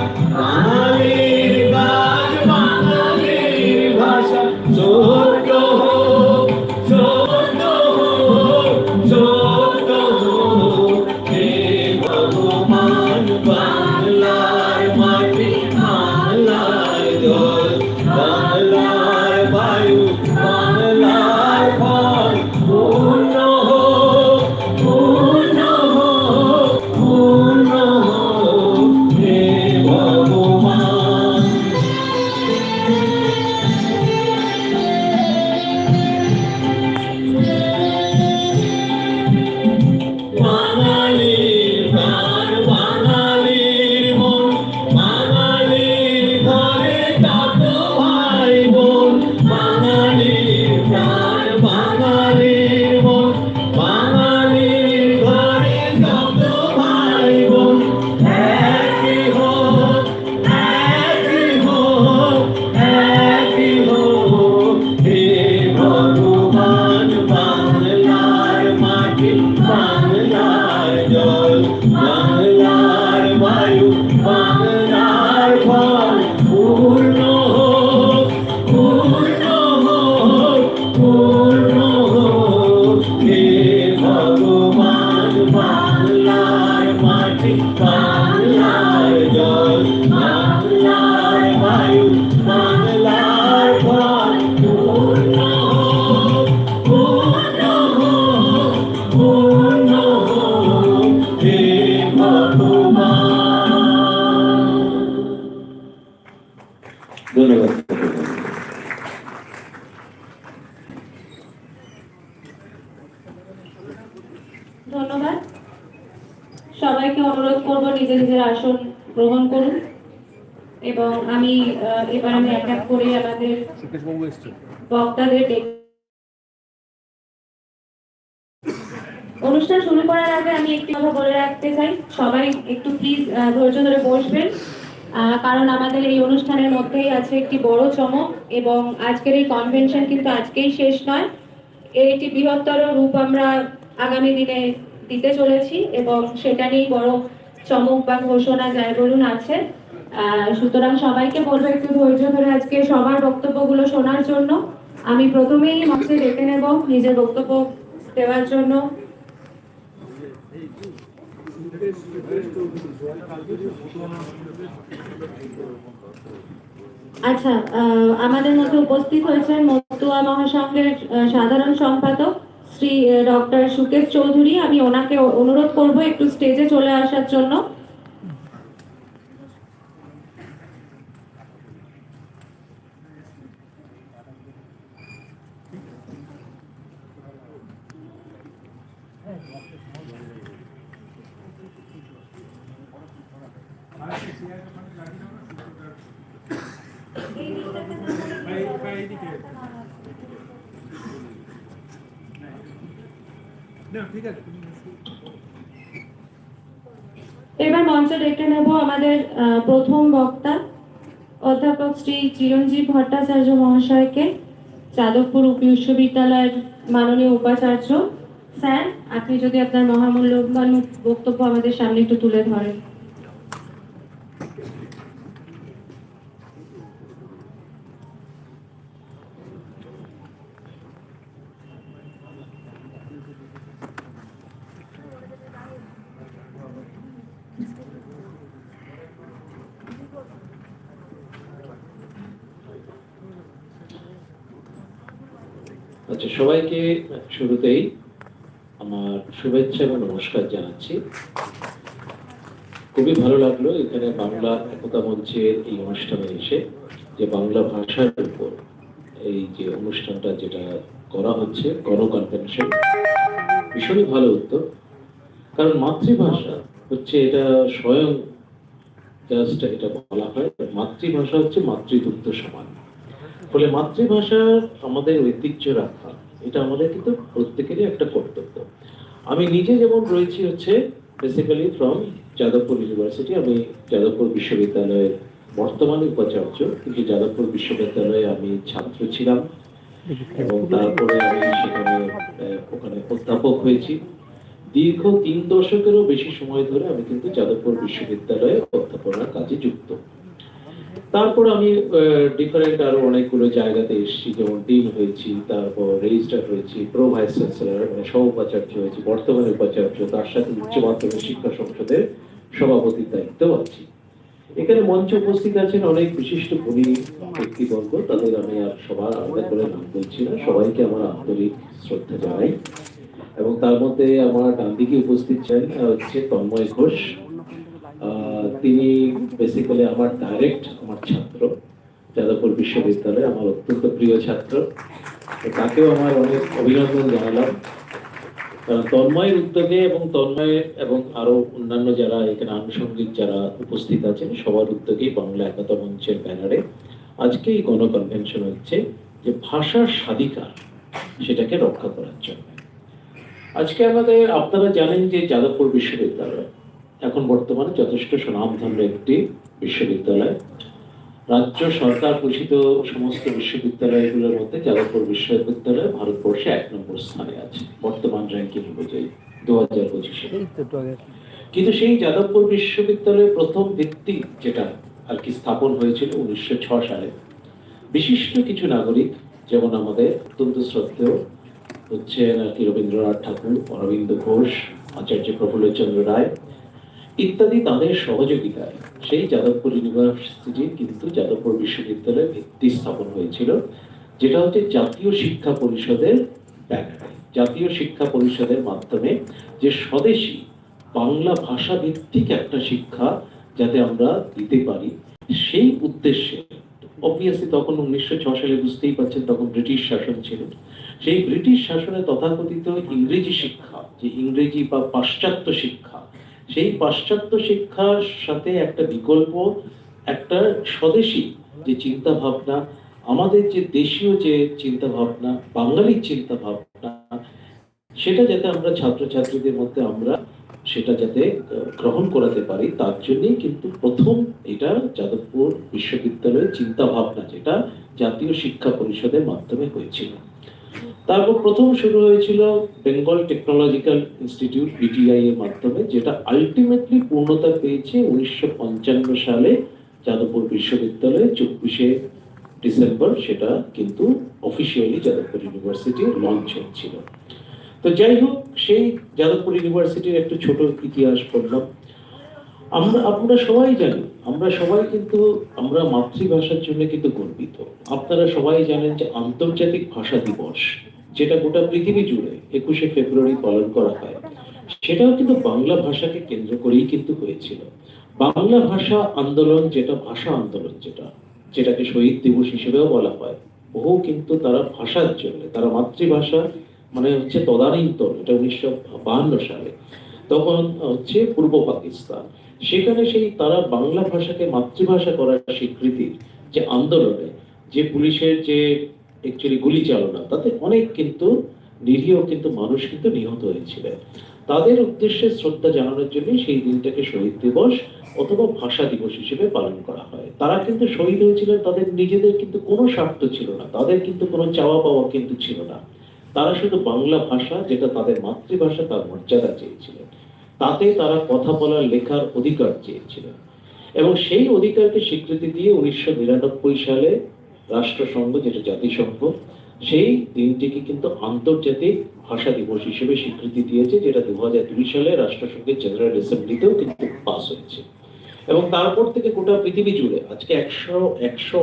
Aa. সবাইকে অনুরোধ করব নিজের নিজের আসন গ্রহণ করুন। এবং আমি এবার আমি এক এক করে আমাদের বক্তাদের অনুষ্ঠান শুরু করার আগে আমি একটি কথা বলে রাখতে চাই। সবাই একটু প্লিজ ধৈর্য ধরে বসবেন। আহ, কারণ আমাদের এই অনুষ্ঠানের মধ্যেই আছে একটি বড় চমক এবং আজকের এই কনভেনশন কিন্তু আজকেই শেষ নয়। এর একটি বৃহত্তর রূপ আমরা আগামী দিনে দিতে চলেছি এবং সেটা নিয়েই বড় চমক বা ঘোষণা যাই বলুন আছে। সুতরাং সবাইকে বলব একটু ধৈর্য ধরে আজকে সবার বক্তব্যগুলো শোনার জন্য। আমি প্রথমেই মঞ্চে ডেকে নেব নিজের বক্তব্য দেওয়ার জন্য। আচ্ছা আমাদের মধ্যে উপস্থিত হয়েছেন মতুয়া মহাসংঘের সাধারণ সম্পাদক শ্রী ডক্টর সুকেশ চৌধুরী আমি ওনাকে অনুরোধ করব একটু স্টেজে চলে আসার জন্য। এবার মঞ্চ ডেকে নেব আমাদের প্রথম বক্তা, অধ্যাপক শ্রী চিরঞ্জীব ভট্টাচার্য মহাশয়কে, যাদবপুর বিশ্ববিদ্যালয়ের মাননীয় উপাচার্য। স্যার, আপনি যদি আপনার মহামূল্যবান বক্তব্য আমাদের সামনে একটু তুলে ধরেন। আচ্ছা সবাইকে শুরুতেই আমার শুভেচ্ছা এবং নমস্কার জানাচ্ছি। খুবই ভালো লাগল এখানে বাংলা একতা মঞ্চের এই অনুষ্ঠানে এসে, যে বাংলা ভাষার উপর এই যে অনুষ্ঠানটা যেটা করা হচ্ছে গণ কনভেনশন ভীষণই ভালো উদ্যোগ কারণ মাতৃভাষা হচ্ছে এটা স্বয়ং জাস্ট এটা বলা হয়, মাতৃভাষা হচ্ছে মাতৃদুগ্ধ সমান ফলে মাতৃভাষা আমাদের ঐতিহ্য রাখা এটা আমাদের কিন্তু প্রত্যেকেরই একটা কর্তব্য। আমি নিজে যেমন রয়েছি হচ্ছে বেসিক্যালি ফ্রম যাদবপুর ইউনিভার্সিটি আমি যাদবপুর বিশ্ববিদ্যালয়ের বর্তমানে উপাচার্য, কিন্তু যাদবপুর বিশ্ববিদ্যালয়ে আমি ছাত্র ছিলাম এবং তারপরে আমি সেখানে ওখানে অধ্যাপক হয়েছি। দীর্ঘ তিন দশকেরও বেশি সময় ধরে আমি কিন্তু যাদবপুর বিশ্ববিদ্যালয়ে অধ্যাপনার কাজে যুক্ত। তারপর আমি ডিফারেন্ট আরও অনেকগুলো জায়গাতে এসেছি, যেমন ডিন হয়েছি, তারপর রেজিস্টার হয়েছি প্রো ভাইস চ্যান্সেলর মানে সহ উপাচার্য হয়েছি, বর্তমানে উপাচার্য, তার সাথে উচ্চ মাধ্যমিক শিক্ষা সংসদের সভাপতির দায়িত্ব আছি। এখানে মঞ্চে উপস্থিত আছেন অনেক বিশিষ্ট গুণী ব্যক্তিবর্গ, তাদের আমি আর সবার আলাদা করে নাম বলছি না, সবাইকে আমার আন্তরিক শ্রদ্ধা জানাই। এবং তার মধ্যে আমার ডান দিকে উপস্থিত ছিলেন হচ্ছে তন্ময় ঘোষ। তিনি বেসিক্যালি আমার ডাইরেক্ট আমার ছাত্র, যাদবপুর বিশ্ববিদ্যালয়ে আমার অত্যন্ত প্রিয় ছাত্র। তাকেও আমার অনেক অভিনন্দন জানালাম। কারণ তন্ময়ের উদ্যোগে এবং তন্ময় এবং আরও অন্যান্য যারা এখানে আনুষঙ্গিক যারা উপস্থিত আছেন, সবার উদ্যোগেই বাংলা একতা মঞ্চের ব্যানারে আজকে এই গণ কনভেনশন হচ্ছে যে ভাষার স্বাধিকার সেটাকে রক্ষা করার জন্য। আজকে আমাদের, আপনারা জানেন যে যাদবপুর বিশ্ববিদ্যালয় এখন বর্তমানে যথেষ্ট সুনামধন্য একটি বিশ্ববিদ্যালয়। রাজ্য সরকার ঘোষিত সমস্ত বিশ্ববিদ্যালয়গুলোর মধ্যে যাদবপুর বিশ্ববিদ্যালয় ভারতবর্ষে এক নম্বর স্থানে আছে বর্তমান র্যাঙ্কিং অনুযায়ী দু হাজার পঁচিশে কিন্তু সেই যাদবপুর বিশ্ববিদ্যালয়ের প্রথম ভিত্তি যেটা আর কি স্থাপন হয়েছিল উনিশশো ছ সালে বিশিষ্ট কিছু নাগরিক যেমন আমাদের অত্যন্ত শ্রদ্ধেয় হচ্ছেন আর কি রবীন্দ্রনাথ ঠাকুর অরবিন্দ ঘোষ আচার্য প্রফুল্লচন্দ্র রায় ইত্যাদি তাদের সহযোগিতায়। সেই যাদবপুর ইউনিভার্সিটি কিন্তু যাদবপুর বিশ্ববিদ্যালয়ে ভিত্তি স্থাপন হয়েছিল, যেটা হচ্ছে জাতীয় শিক্ষা পরিষদের জাতীয় শিক্ষা পরিষদের মাধ্যমে যে স্বদেশী বাংলা ভাষা ভিত্তিক একটা শিক্ষা যাতে আমরা দিতে পারি, সেই উদ্দেশ্যে অবভিয়াসলি তখন উনিশশো ছ সালে বুঝতেই পারছেন তখন ব্রিটিশ শাসন ছিল। সেই ব্রিটিশ শাসনে তথাকথিত ইংরেজি শিক্ষা, যে ইংরেজি বা পাশ্চাত্য শিক্ষা সেই পাশ্চাত্য শিক্ষার সাথে একটা বিকল্প, একটা স্বদেশী যে চিন্তা ভাবনা আমাদের যে দেশীয় যে চিন্তা ভাবনা বাঙালির চিন্তা ভাবনা সেটা যাতে আমরা ছাত্রছাত্রীদের মধ্যে আমরা সেটা যাতে গ্রহণ করাতে পারি, তার জন্যই কিন্তু প্রথম এটা যাদবপুর বিশ্ববিদ্যালয়ের চিন্তা ভাবনা যেটা জাতীয় শিক্ষা পরিষদের মাধ্যমে হয়েছিল। তারপর প্রথম শুরু হয়েছিল বেঙ্গল টেকনোলজিক্যাল ইনস্টিটিউট বিটিআই এর মাধ্যমে, যেটা আলটিমেটলি পূর্ণতা পেয়েছে উনিশশো পঞ্চান্ন সালে যাদবপুর বিশ্ববিদ্যালয়ে, চব্বিশে ডিসেম্বর সেটা কিন্তু অফিসিয়ালি যাদবপুর ইউনিভার্সিটি লঞ্চ হচ্ছিল। তো যাই হোক, সেই যাদবপুর ইউনিভার্সিটির একটু ছোট ইতিহাস পড়লাম আমরা, আপনারা সবাই জানি আমরা সবাই কিন্তু, আমরা মাতৃভাষার জন্য কিন্তু গর্বিত। আপনারা সবাই জানেন যে আন্তর্জাতিক ভাষা দিবস যেটা গোটা পৃথিবী জুড়ে একুশে ফেব্রুয়ারি পালন করা হয়, সেটাও কিন্তু বাংলা ভাষাকে কেন্দ্র করেই কিন্তু হয়েছিল। বাংলা ভাষা আন্দোলন যেটা, ভাষা আন্দোলন যেটা, যেটাকে শহীদ দিবস হিসেবেও বলা হয় বহু কিন্তু তারা ভাষার জন্য, তারা মাতৃভাষা মানে হচ্ছে তদানীন্তন এটা উনিশশো বাহান্ন সালে, তখন হচ্ছে পূর্ব পাকিস্তান। সেখানে সেই তারা বাংলা ভাষাকে মাতৃভাষা করার স্বীকৃতির যে আন্দোলনে, যে পুলিশের যে অ্যাকচুয়ালি গুলি চালনা। তাতে অনেক কিন্তু নিরীহ কিন্তু মানুষ কিন্তু নিহত হয়েছিলেন। তাদের উদ্দেশ্যে শ্রদ্ধা জানানোর জন্য সেই দিনটাকে শহীদ দিবস অথবা ভাষা দিবস হিসেবে পালন করা হয়। তারা কিন্তু শহীদ হয়েছিলেন, তাদের নিজেদের কিন্তু কোনো স্বার্থ ছিল না, তাদের কিন্তু কোনো চাওয়া পাওয়া কিন্তু ছিল না। তারা শুধু বাংলা ভাষা, যেটা তাদের মাতৃভাষা, তার মর্যাদা চেয়েছিলেন। তাতে তারা কথা বলার লেখার অধিকার চেয়েছিলেন। এবং সেই অধিকারকে স্বীকৃতি দিয়ে উনিশশো নিরানব্বই সালে রাষ্ট্রসংঘ যেটা জাতিসংঘ, সেই দিনটিকে কিন্তু আন্তর্জাতিক ভাষা দিবস হিসেবে স্বীকৃতি দিয়েছে, যেটা দু হাজার দুই সালে রাষ্ট্রসংঘের জেনারেল অ্যাসেম্বলিতেও কিন্তু পাস হয়েছে। এবং তারপর থেকে গোটা পৃথিবী জুড়ে আজকে একশো একশো